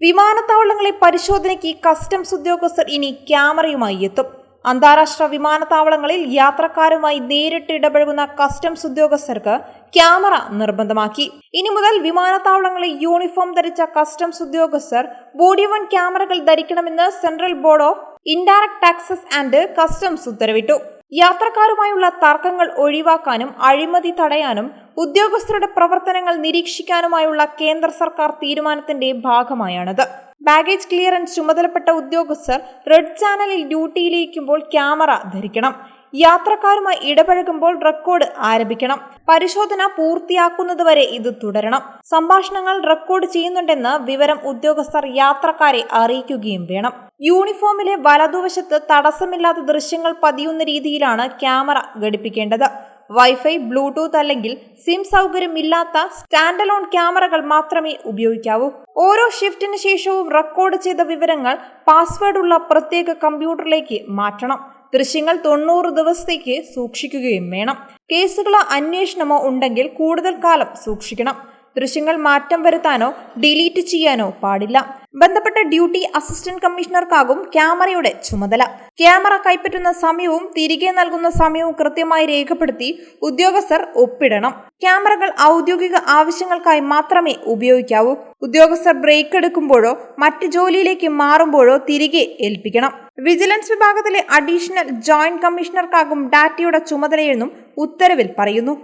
വിമാനത്താവളങ്ങളെ പരിശോധനയ്ക്ക് കസ്റ്റംസ് ഉദ്യോഗസ്ഥർ ഇനി ക്യാമറയുമായി എത്തും. അന്താരാഷ്ട്ര വിമാനത്താവളങ്ങളിൽ യാത്രക്കാരുമായി നേരിട്ട് ഇടപഴകുന്ന കസ്റ്റംസ് ഉദ്യോഗസ്ഥർക്ക് ക്യാമറ നിർബന്ധമാക്കി. ഇനി മുതൽ വിമാനത്താവളങ്ങളിൽ യൂണിഫോം ധരിച്ച കസ്റ്റംസ് ഉദ്യോഗസ്ഥർ ബോഡി വൺ ക്യാമറകൾ ധരിക്കണമെന്ന് Central Board of Indirect Taxes and Customs ഉത്തരവിട്ടു. യാത്രക്കാരുമായുള്ള തർക്കങ്ങൾ ഒഴിവാക്കാനും അഴിമതി തടയാനും ഉദ്യോഗസ്ഥരുടെ പ്രവർത്തനങ്ങൾ നിരീക്ഷിക്കാനുമായുള്ള കേന്ദ്ര സർക്കാർ തീരുമാനത്തിന്റെ ഭാഗമായാണിത്. ബാഗേജ് ക്ലിയറൻസ് ചുമതലപ്പെട്ട ഉദ്യോഗസ്ഥർ റെഡ് ചാനലിൽ ഡ്യൂട്ടിയിലിരിക്കുമ്പോൾ ക്യാമറ ധരിക്കണം. യാത്രക്കാരുമായി ഇടപഴകുമ്പോൾ റെക്കോർഡ് ആരംഭിക്കണം. പരിശോധന പൂർത്തിയാക്കുന്നതുവരെ ഇത് തുടരണം. സംഭാഷണങ്ങൾ റെക്കോർഡ് ചെയ്യുന്നുണ്ടെന്ന് വിവരം ഉദ്യോഗസ്ഥർ യാത്രക്കാരെ അറിയിക്കുകയും വേണം. യൂണിഫോമിലെ വലതുവശത്ത് തടസ്സമില്ലാത്ത ദൃശ്യങ്ങൾ പതിയുന്ന രീതിയിലാണ് ക്യാമറ ഘടിപ്പിക്കേണ്ടത്. വൈഫൈ ബ്ലൂടൂത്ത് അല്ലെങ്കിൽ സിം സൗകര്യമില്ലാത്ത സ്റ്റാൻഡലോൺ ക്യാമറകൾ മാത്രമേ ഉപയോഗിക്കാവൂ. ഓരോ ഷിഫ്റ്റിന് ശേഷവും റെക്കോർഡ് ചെയ്ത വിവരങ്ങൾ പാസ്വേഡ് ഉള്ള പ്രത്യേക കമ്പ്യൂട്ടറിലേക്ക് മാറ്റണം. ദൃശ്യങ്ങൾ തൊണ്ണൂറ് ദിവസത്തേക്ക് സൂക്ഷിക്കുകയും വേണം. കേസുകളോ അന്വേഷണമോ ഉണ്ടെങ്കിൽ കൂടുതൽ കാലം സൂക്ഷിക്കണം. ദൃശ്യങ്ങൾ മാറ്റം വരുത്താനോ ഡിലീറ്റ് ചെയ്യാനോ പാടില്ല. ബന്ധപ്പെട്ട ഡ്യൂട്ടി അസിസ്റ്റന്റ് കമ്മീഷണർക്കാകും ക്യാമറയുടെ ചുമതല. ക്യാമറ കൈപ്പറ്റുന്ന സമയവും തിരികെ നൽകുന്ന സമയവും കൃത്യമായി രേഖപ്പെടുത്തി ഉദ്യോഗസ്ഥർ ഒപ്പിടണം. ക്യാമറകൾ ഔദ്യോഗിക ആവശ്യങ്ങൾക്കായി മാത്രമേ ഉപയോഗിക്കാവൂ. ഉദ്യോഗസ്ഥർ ബ്രേക്ക് എടുക്കുമ്പോഴോ മറ്റ് ജോലിയിലേക്ക് മാറുമ്പോഴോ തിരികെ ഏൽപ്പിക്കണം. വിജിലൻസ് വിഭാഗത്തിലെ അഡീഷണൽ ജോയിന്റ് കമ്മീഷണർക്കാകും ഡാറ്റയുടെ ചുമതലയെന്നും ഉത്തരവിൽ പറയുന്നു.